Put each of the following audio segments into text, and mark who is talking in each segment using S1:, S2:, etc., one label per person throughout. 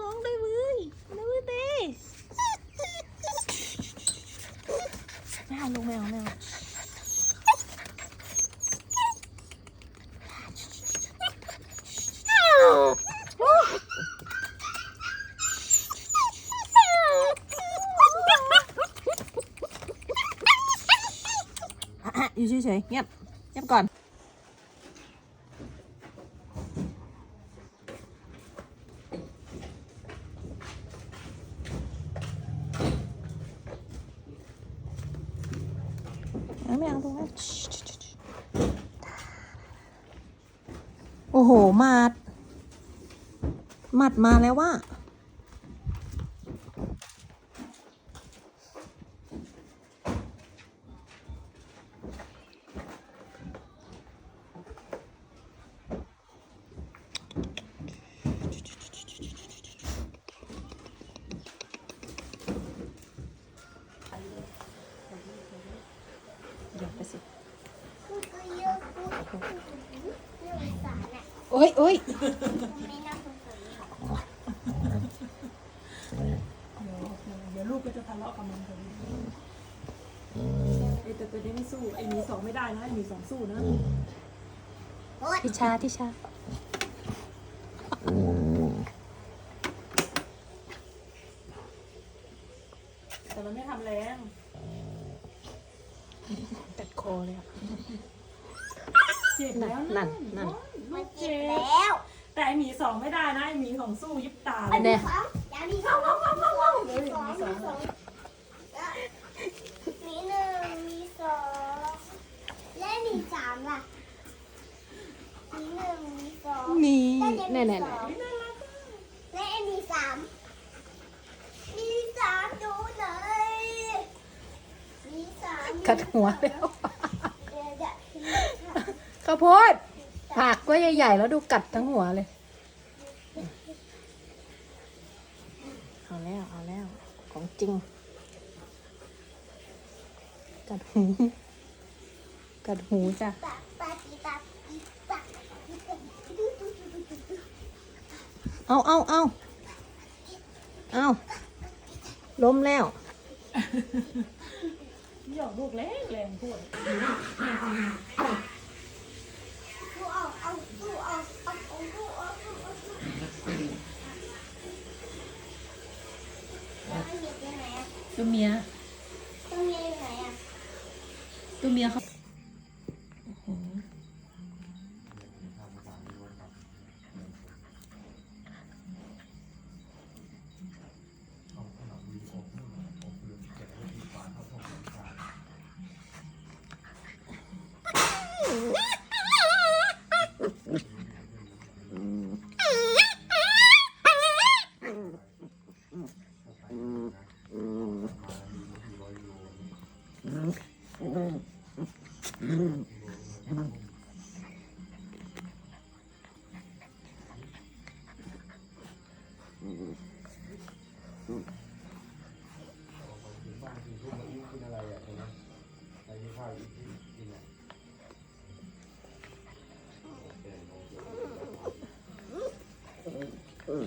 S1: ร้องได้เว้ยได้เว้ยเต้ไม่เอาลูกไม่เอาไม่เอาอะอยู่เฉยๆเงียบเงียบก่อน ไม่ไม่เอาตรงนั้น โอ้โหหมัดหมัดมาแล้วว่า เดี๋ยวไปสิ
S2: พูดก็เยอะพูดพูดเรื่องสาร อะ
S1: โอ้ยโอ้ย
S2: ไม่น่าสงสัย
S3: เดี๋ยวลูกก็จะทะเลาะกับมันพอดีไอ้แต่ตัวนี้ไม่สู้ไอ้หมีสองไม่ได้นะไอ้หมีสองสู้นะ
S2: โอ๊ย
S1: ทิชาทิชา
S3: แต่มันไม่ทำแรง
S1: ตัดคอเลยอะ
S3: เจ็บแล้ว
S1: นั่นนั่น
S2: มันเจ็บแล้ว
S3: แต่ไอ้หมีสองไม่ได้นะไอ้หมีสองสู้ยิบตา
S1: อันเนี้ย
S2: สองอย่ามีสองสองสองสองสองมีสองมีสองมีหนึ่งมีสองและมีสามล่ะมีหนึ่งมีสอง
S1: นี่
S2: และจะมี
S1: แน่แน่
S2: สองและมีสามมีสามดูหน่อยมีสาม
S1: กัดหัวแล้ว
S2: เดี๋ยวจะ
S1: ข้าวโพดผักก็ใหญ่ๆ แล้วดูกัดทั้งหัวเลย เอาแล้ว เอาแล้ว ของจริง กัดหู กัดหูจ้ะเอาเอาเอาเอาล้มแล้ว
S3: หยอกลูกแรงแรงพูด
S2: เอาเอาดูเอาเอาเอาดูเอาดูเอาดูแล้วมันเหยียบยังไงอะ
S1: ตัวเมีย
S2: ต้องเหยียบยังไงอะ
S1: ตัวเมียเขา เฮ้ย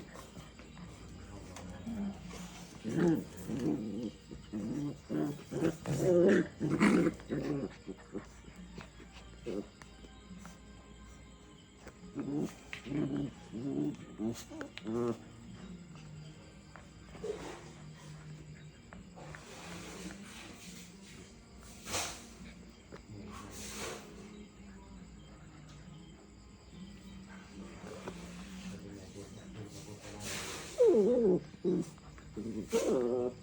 S1: Mm-hmm.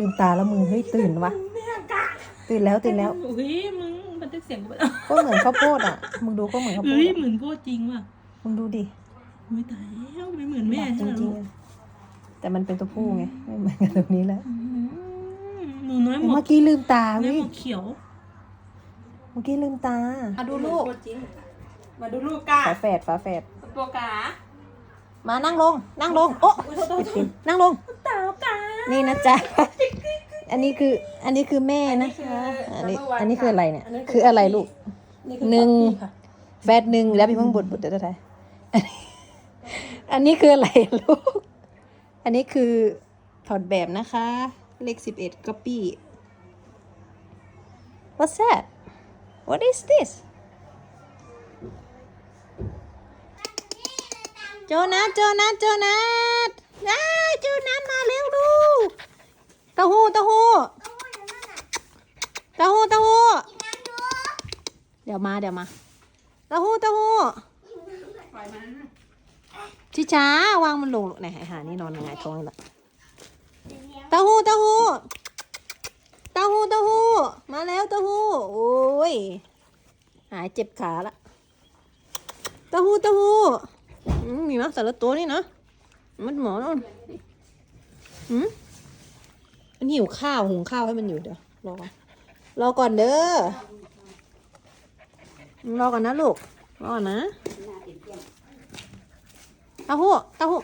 S1: ลืมตาแล้วมึงเฮ้ยตื่นวะตื่นแล้วตื่นแล้ว
S3: เฮ้ยมึงบันทึกเสียงกูไป
S1: ก็เหมือนข้าวโพดอะมึงดูก็เหมือนข้าวโพ
S3: เฮ้
S1: ด
S3: ย
S1: อะ
S3: เหมือนโคตรจริงว่ะ
S1: มึงดูดิ
S3: ไม่ตายแล้วไม่เหมือนแม่
S1: จ
S3: ใช่ไหม
S1: ริง
S3: ลูก
S1: ๆอะแต่มันเป็นตัวผู้ไงไม่เหมือนกับตัวนี้แล้ว
S3: หนูน้อยหม
S1: เมื่
S3: ด
S1: อกี้ลืมตา
S3: น้อย
S1: วิ
S3: หมดเขียว
S1: เมื่อกี้ลืมตามาดูลูก
S3: มาดูลูกก้า
S1: ฝาแฝดฝาแฝด
S3: ตัวกา
S1: มานั่งลง นั่งลง โอ๊ะปิดปิดนั่งลง
S3: เต่ากา
S1: นี่นะจ๊ะ อันนี้คือ อันนี้คือแม่นะคะ อันนี้ อันนี้คืออะไรเนี่ย คืออะไรลูก หนึ่งแบดหนึ่งแล้วพี่เพิ่งบุดบุดเดี๋ยวได้อันนี้อันนี้คืออะไรลูก อันนี้คือถอดแบบนะคะ เลขสิบเอ็ดก๊อปปี้ What's that What is this โจนัสโจนัสโจนัสอ้าโจนัสมาเร็วลูกเต้าหู้เต้าหู้เต้าหู้เต้าหู้เดี๋ยวมาเดี๋ยวมาเต้าหู้เต้าหู้ชิช้าวางมันลงลูกไหนหานี่นอนยังไงท้องละ
S2: เดี๋ยวเต้า
S1: หู้เต้าหู้เต้าหู้เต้าหู้มาแล้วเต้าหู้โอ้ยหายเจ็บขาละเต้าหู้เต้าหู้ มีมั้ยแต่ละตัวนี่นะ มันหมอแล้วอืมมันหิวข้าวหุงข้าวให้มันอยู่เดี๋ยวรอก่อนรอก่อนเด้อรอก่อนนะลูกรอก่อนนะตาหู้ตาหู้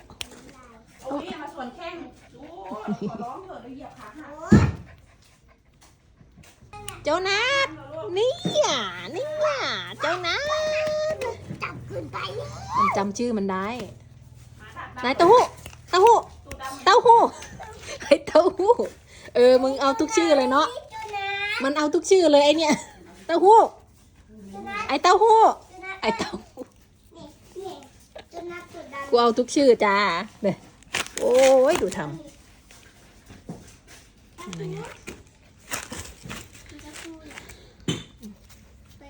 S3: โอ้ยมาส่วนแข้งโอ้ยขอร้องเถอะเราเหยียบขาหัก
S1: เจ้านัดนี่อะนี่อะเจ้านัด
S2: ขึ้นไป
S1: มันจำชื่อมันได้นายเต้าหู้เต้าหู้เต้าหู้ไอ้เต้าหู้เออมึงเอาทุกชื่อเลยเนาะ
S2: นี่จุนัส
S1: มันเอาทุกชื่อเลยไอเนี่ยเต้าหู้
S2: จุนัส
S1: ไอเต้าหู้
S2: จุนัส
S1: ไอเต้าหู้
S2: นี่นี่จุนัสจุดดำ
S1: กูเอาทุกชื่อจ้าเด้อโอ้ยดูทำอะไรเงี้ย
S2: จะพูดไป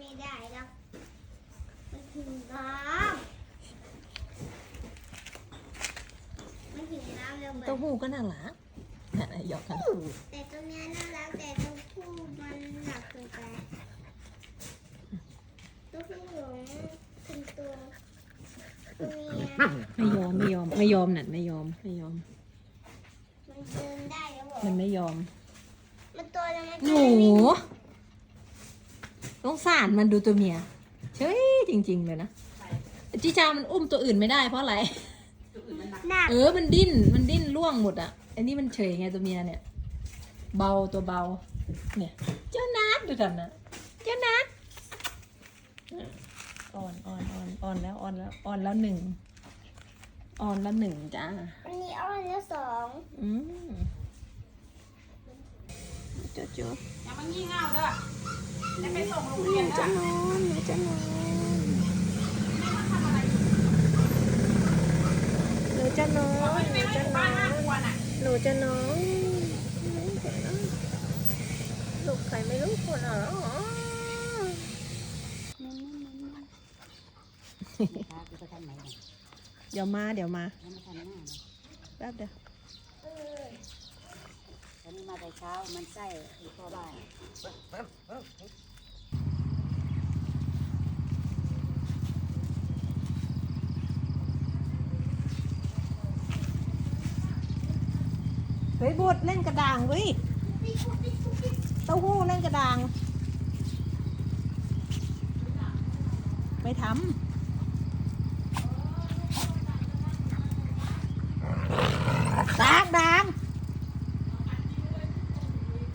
S2: ไม่ได้แล้วมันถึงน้ำมันถึงน้ำแล้วเหมือน
S1: เต้าหู้ก็น่ารักน่ะหยอกกัน
S2: แต่ตัวเนี้ยน่ารักแต่ตัวผู้มันหนักเกินไปตัวผู้หลงเป็นตัวตัวเมีย
S1: ไม่ยอมไม่ยอมไม่ยอมน่ะไม่ยอมไม่ยอม
S2: มันเดินได้แล้วเหรอ
S1: มันไม่ยอม
S2: มันตัวยังไง
S1: หนูสงสารมันดูตัวเมียเฉยจริง ๆ เลยนะจิจามันอุ้มตัวอื่นไม่ได้เพราะอะไร
S2: หนัก
S1: เออมันดิ้นมันดิ้นล่วงหมดอะอันนี้มันเฉยไงตัวเมียเนี่ย เบาตัวเบา เนี่ย เจ้านัดดูกันนะเจ้านัดอ่อนอ่อนอ่อนอ่อนแล้วอ่อนแล้วอ่อนแล้วหนึ่งอ่อนแล้วหนึ่งจ้า
S2: อันนี้อ้อนแล้วสอง
S1: อืมเจ้าจุ๊บ
S3: อย่ามางี่เง่าเด้อจะไปส่งโรงเรียน
S1: จะ
S3: เด้อน
S1: อนหนูจะนอนหนูจะนอนหนูจะนอน
S3: กลัวน่ะ
S1: หนูจะน้อนลูกใครไม่รู้คนเหรอเดี๋ยวมาเดี๋ยวมาแป๊บเดียว
S4: วันนี้มาแต่เช้ามันไส้อยู่พ่อบ้าน
S1: ฮ้ยบูดเล่นกระด่างเว้ยเต้าหู้เล่นกระด่าง ไปทำดางดาง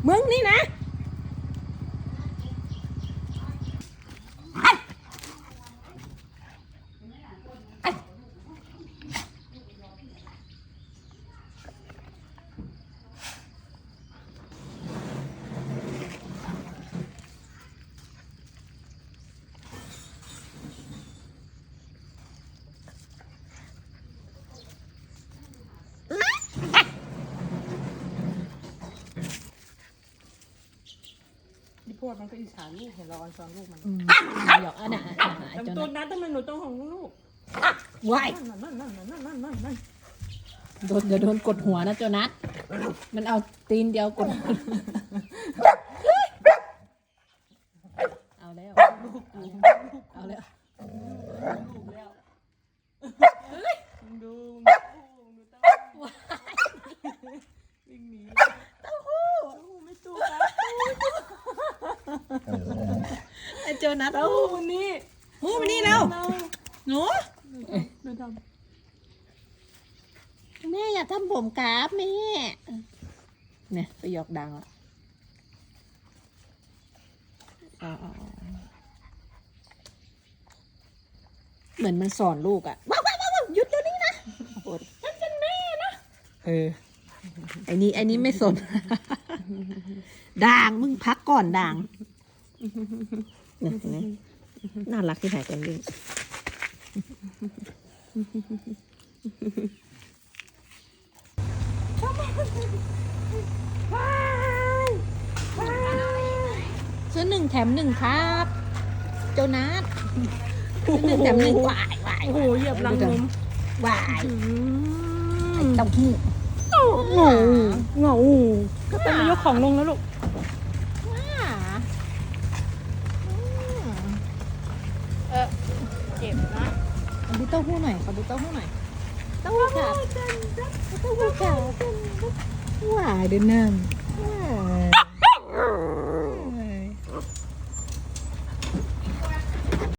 S1: มึงนี่นะ
S3: พี่พวดมันก็อิจฉาลูกเห็นเราออนซ้อนลูกมัน
S1: อืมหยอกอะนะอะอะอะ
S3: แต่
S1: จน
S3: ตัวนั้นต้องเป็นหนูต้องของลูก
S1: ว้าย
S3: นั่นนั่นนั่นนั่นนั่นนั่นนั่น
S1: โดนเดี๋ยวโดนกดหัวนะโจนัสมันเอาตีนเดียวกดหัวเอาแล้ว เอาแล้ว
S3: ดูดูต้อง
S1: เจอนัด
S3: เต้าหู้วันนี้
S1: หูมานี่แล้วหนู
S3: เดินท
S1: แม่อย่าทำผมกราบแม่ เนี่ยไปหยอกดังอะเอาเอาเอาเหมือนมันสอนลูกอะว้าวว้าวว้าวหยุดเดี๋ยวนี้นะโอ้ยฉันเป็นแม่นะเออไอ้นี่ไอ้นี่ไม่สนด่างมึงพักก่อนด่าง เนี่ยเห็นไหมน่ารักที่ไหนกันดิซื้อหนึ่งแถมหนึ่งครับ โจนัสซื้อหนึ่งแถมหนึ่งวายวายำ
S3: โอ้โหเหยียบรังนม
S1: วายไอ้เต้าหู้
S3: เหงาเหงาก็เป็นยกของลงแล้วลูกา
S1: หู้หน่อยขอดูเต้าหู้หน่อยเต้าหู้ขาวเต้าหู้ขาวว้าเดิเนั่งวา